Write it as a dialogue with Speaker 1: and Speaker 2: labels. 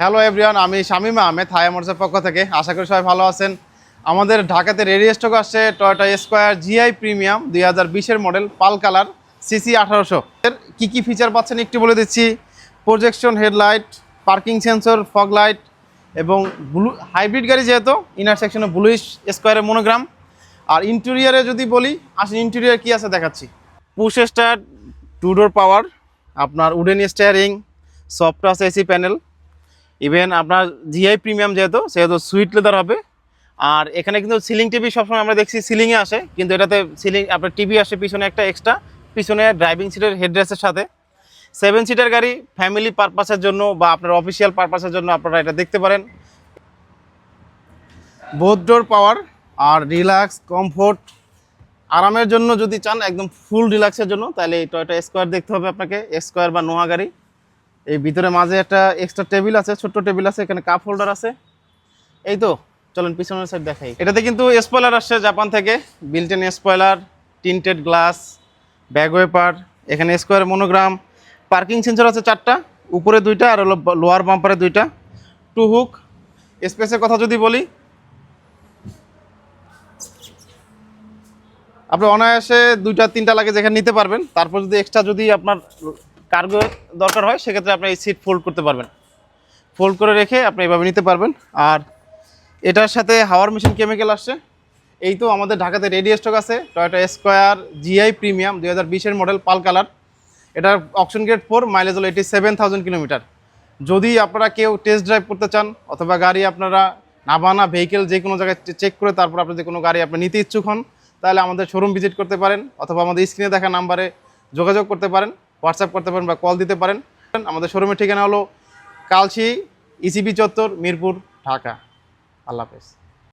Speaker 1: Hello everyone আমি Shamim high মোটরসের পক্ষ থেকে। আশা করি সবাই ভালো আছেন। আমাদের ঢাকাতে রেডি স্টক আসছে টয়টা স্কোয়ার জিআই প্রিমিয়াম দুই হাজার বিশের মডেল, পাল কালার সিসি আঠারোশো। এর কী কী ফিচার পাচ্ছেন একটু বলে দিচ্ছি। Projection headlight parking sensor fog light এবং ব্লু হাইব্রিড গাড়ি যেহেতু ইনার সেকশনে ব্লুইশ স্কোয়ারের মনোগ্রাম আর ইন্টেরিয়ারে যদি বলি আসলে ইন্টেরিয়ার কী আছে দেখাচ্ছি। Push start two door power আপনার উডেন স্টিয়ারিং সফট আছে এসি প্যানেল ইভেন আপনার জিআই প্রিমিয়াম যেহেতু, সেহেতু সুইট লেদার হবে। আর এখানে কিন্তু সিলিং টিভি সবসময় আমরা দেখছি সিলিংয়ে আসে, কিন্তু এটাতে সিলিং আপনার টিভি আসে পিছনে একটা এক্সট্রা পিছনে ড্রাইভিং সিটের হেডরেস্টের সাথে। সেভেন সিটার গাড়ি ফ্যামিলি পারপাসের জন্য বা আপনার অফিসিয়াল পারপাসের জন্য আপনারা এটা দেখতে পারেন। বোথ ডোর পাওয়ার আর রিল্যাক্স কমফোর্ট আরামের জন্য যদি চান, একদম ফুল রিল্যাক্সের জন্য, তাহলে এই টয়টা স্কোয়ার দেখতে হবে আপনাকে স্কোয়ার বা নোয়া গাড়ি। এই ভিতরে মাঝে একটা এক্সট্রা টেবিল আছে, ছোট্ট টেবিল আছে, এখানে কাপ হোল্ডার আছে। এই তো, চলেন পিছনের সাইড দেখাই। এটাতে কিন্তু স্পয়লার আসছে জাপান থেকে built-in spoiler tinted glass back wiper এখানে স্কোয়ার মনোগ্রাম পার্কিং সেন্সর আছে চারটা, উপরে দুইটা আর লোয়ার বাম্পারে দুইটা। টু হুক স্পেসের কথা যদি বলি, আপনি অনায়াসে দুইটা, তিনটা লাগে যেখানে নিতে পারবেন। তারপর যদি এক্সট্রা যদি আপনার কার্গো দরকার হয়, সেক্ষেত্রে আপনি এই সিট ফোল্ড করতে পারবেন। ফোল্ড করে রেখে আপনি এভাবে নিতে পারবেন। আর এটার সাথে হাওয়ার মেশিন কেমিক্যাল আসছে। এই তো আমাদের ঢাকাতে রেডি স্টক আছে টয়োটা স্কোয়ার জিআই প্রিমিয়াম দুই হাজার বিশের মডেল পাল কালার। এটার অপশন গ্রেড ফোর মাইলেজ হলো এটি সেভেন থাউজেন্ড কিলোমিটার যদি আপনারা কেউ টেস্ট ড্রাইভ করতে চান, অথবা গাড়ি আপনারা নাবানা ভেহিকেল যে কোনো জায়গায় চেক করে তারপর আপনি যে কোনো গাড়ি আপনি নিতে ইচ্ছুক হন, তাহলে আমাদের শোরুম ভিজিট করতে পারেন, অথবা আমাদের স্ক্রিনে দেখা নাম্বারে যোগাযোগ করতে পারেন। হোয়াটসঅ্যাপ করতে পারেন বা কল দিতে পারেন। আমাদের শোরুমের ঠিকানা হলো কালশি, ইসিবি চত্বর, মিরপুর, ঢাকা। আল্লাহ হাফেজ।